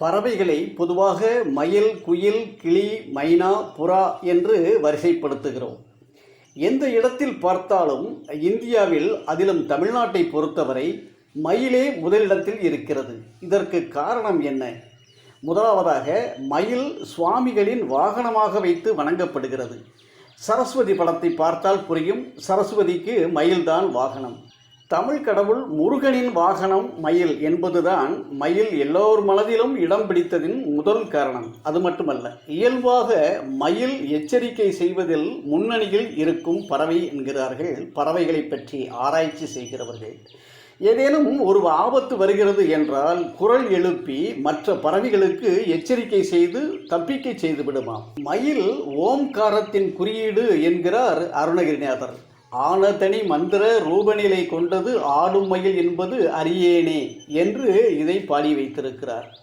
பறவைகளை பொதுவாக மயில் குயில் கிளி மைனா புறா என்று வரிசைப்படுத்துகிறோம். எந்த இடத்தில் பார்த்தாலும் இந்தியாவில் அதிலும் தமிழ்நாட்டை பொறுத்தவரை மயிலே முதலிடத்தில் இருக்கிறது. இதற்கு காரணம் என்ன? முதலாவதாக மயில் சுவாமிகளின் வாகனமாக வைத்து வணங்கப்படுகிறது. சரஸ்வதி படத்தை பார்த்தால் புரியும். சரஸ்வதிக்கு மயில்தான் வாகனம். தமிழ் கடவுள் முருகனின் வாகனம் மயில் என்பதுதான் மயில் எல்லோர் மனதிலும் இடம் பிடித்ததின் முதல் காரணம். அது மட்டுமல்ல இயல்பாக மயில் எச்சரிக்கை செய்வதில் முன்னணியில் இருக்கும் பறவை என்கிறார்கள். பறவைகளை பற்றி ஆராய்ச்சி செய்கிறவர்கள். ஏதேனும் ஒரு ஆபத்து வருகிறது என்றால் குரல் எழுப்பி மற்ற பறவைகளுக்கு எச்சரிக்கை செய்து தப்பிக்கை செய்து விடுமாம் மயில் ஓம்காரத்தின் குறியீடு என்கிறார் அருணகிரிநாதர். ஆனதனி மந்திர ரூபநிலை கொண்டது ஆடும் மயில் என்பது அரியேனே என்று இதை பாடி வைத்திருக்கிறார்.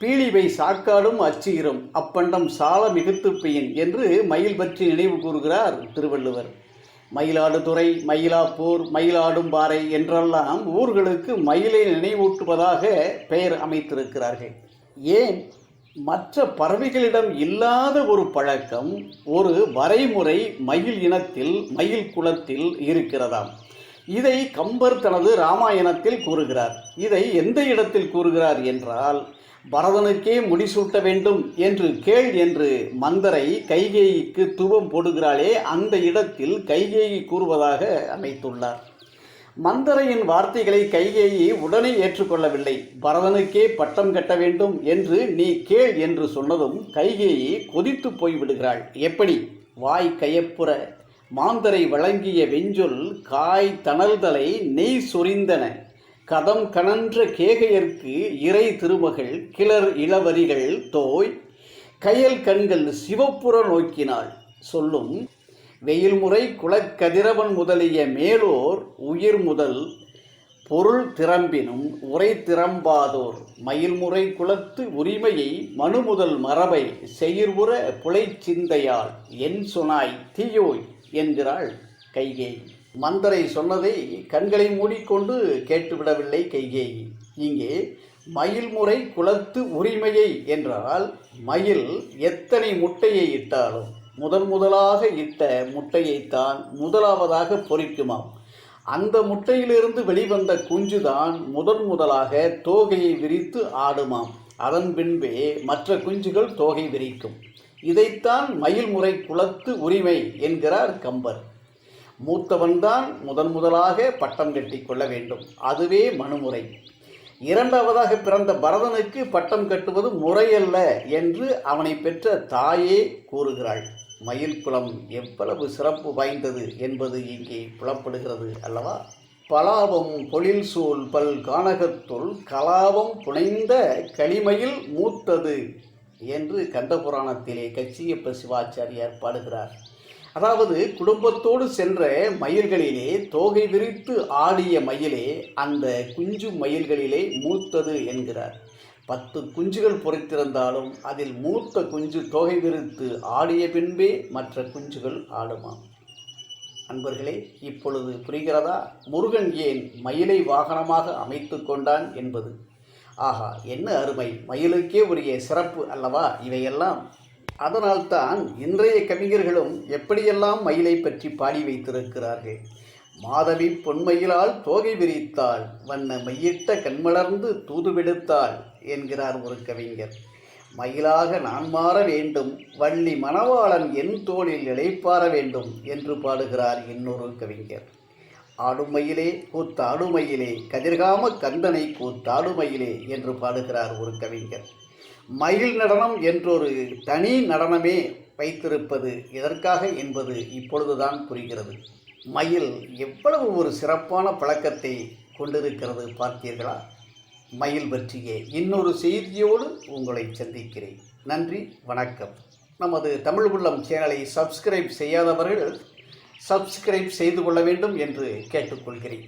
பீலிவை சாக்காடும் அச்சுகிறம் அப்பண்டம் சால மிகுத்து பெயின் என்று மயில் பற்றி நினைவு கூறுகிறார் திருவள்ளுவர். மயிலாடுதுறை மயிலாப்பூர் மயிலாடும் பாறை என்றெல்லாம் ஊர்களுக்கு மயிலை நினைவூட்டுவதாக பெயர் அமைத்திருக்கிறார்கள். ஏன்? மற்ற பறவைகளிடம் இல்லாத ஒரு பழக்கம் ஒரு வரைமுறை மயில் இனத்தில் மயில் குலத்தில் இருக்கிறதாம். இதை கம்பர் தனது ராமாயணத்தில் கூறுகிறார். இதை எந்த இடத்தில் கூறுகிறார் என்றால் பரதனுக்கே முடிசூட்ட வேண்டும் என்று கேள் என்று மந்தரை கைகேயிக்கு துவம் போடுகிறாளே அந்த இடத்தில் கைகேயி கூறுவதாக அமைத்துள்ளார். மந்தரையின் வார்த்தைகளை கைகேயி உடனே ஏற்றுக்கொள்ளவில்லை. பரதனுக்கே பட்டம் கட்ட வேண்டும் என்று நீ கேள் என்று சொன்னதும் கைகேயி கொதித்து போய்விடுகிறாள். எப்படி? வாய் கையப்புற. மாந்தரை வழங்கிய வெஞ்சொல் காய் தணல்தலை நெய் சொரிந்தன. கதம் கணன்ற கேகையர்க்கு இறை திருமகள் கிளர் இளவரிகள் தோய். கயல் கண்கள் சிவப்புற நோக்கினாள். சொல்லும் வெயில்முறை குலக்கதிரவன் முதலிய மேலோர் உயிர் முதல் பொருள் திறம்பினும் உரை திறம்பாதோர். மயில்முறை குலத்து உரிமையை மனு முதல் மரபை செயிர்புற புலை சிந்தையால் என் சொனாய் தீயோய் என்கிறாள் கைகேயி மந்தரை சொன்னதை கண்களை மூடிக்கொண்டு கேட்டுவிடவில்லை கைகேயி இங்கே மயில்முறை குலத்து உரிமையை என்றால் மயில் எத்தனை முட்டையை இட்டாலும் முதன் முதலாக இட்ட முட்டையைத்தான் முதலாவதாக பொறிக்குமாம். அந்த முட்டையிலிருந்து வெளிவந்த குஞ்சுதான் முதன் முதலாக தோகையை விரித்து ஆடுமாம். அதன் பின்பே மற்ற குஞ்சுகள் தோகை விரிக்கும். இதைத்தான் மயில்முறை குலத்து உரிமை என்கிறார் கம்பர். மூத்தவன்தான் முதன் முதலாக பட்டம் கட்டி கொள்ள வேண்டும். அதுவே மனுமுறை இரண்டாவதாக பிறந்த பரதனுக்கு பட்டம் கட்டுவது முறையல்ல என்று அவனை பெற்ற தாயே கூறுகிறாள். மயில்குலம் எவ்வளவு சிறப்பு வாய்ந்தது என்பது இங்கே புலப்படுகிறது அல்லவா? பலாபம் பொழில் சூழ் பல் கானகத்துள் கலாபம் புனைந்த களிமயில் மூத்தது என்று கண்டபுராணத்திலே கச்சியப்ப சிவாச்சாரியார் பாடுகிறார். அதாவது குடும்பத்தோடு சென்ற மயில்களிலே தோகை விரித்து ஆடிய மயிலே அந்த குஞ்சு மயில்களிலே மூத்தது என்கிறார். பத்து குஞ்சுகள் பொறித்திருந்தாலும் அதில் மூத்த குஞ்சு தோகை விரித்து ஆடிய பின்பே மற்ற குஞ்சுகள் ஆடுமாம் அன்பர்களே இப்பொழுது புரிகிறதா? முருகன் ஏன் மயிலை வாகனமாக அமைத்து கொண்டான் என்பது? ஆஹா என்ன அருமை! மயிலுக்கே உரிய சிறப்பு அல்லவா இவையெல்லாம்? அதனால்தான் இன்றைய கவிஞர்களும் எப்படியெல்லாம் மயிலை பற்றி பாடி வைத்திருக்கிறார்கள்? மாதவி பொன்மயிலால் தோகை விரித்தாள் வண்ண மையிட்ட கண்மலர்ந்து தூதுவிடுத்தாள் என்கிறார் ஒரு கவிஞர். மயிலாக நான் மாற வேண்டும் வள்ளி மணவாளன் என் தோளில் இழைப்பார வேண்டும் என்று பாடுகிறார் இன்னொரு கவிஞர். ஆடுமயிலே கூத்தாடுமயிலே கதிர்காம கந்தனை கூத்தாடுமயிலே என்று பாடுகிறார் ஒரு கவிஞர். மயில் நடனம் என்றொரு தனி நடனமே வைத்திருப்பது எதற்காக என்பது இப்பொழுதுதான் புரிகிறது. மயில் எவ்வளவு ஒரு சிறப்பான பழக்கத்தை கொண்டிருக்கிறது பார்த்தீர்களா மயில் பற்றிய இன்னொரு செய்தியோடு உங்களை சந்திக்கிறேன். நன்றி வணக்கம். நமது தமிழ் உள்ளம் சேனலை சப்ஸ்கிரைப் செய்யாதவர்கள் சப்ஸ்கிரைப் செய்து கொள்ள வேண்டும் என்று கேட்டுக்கொள்கிறேன்.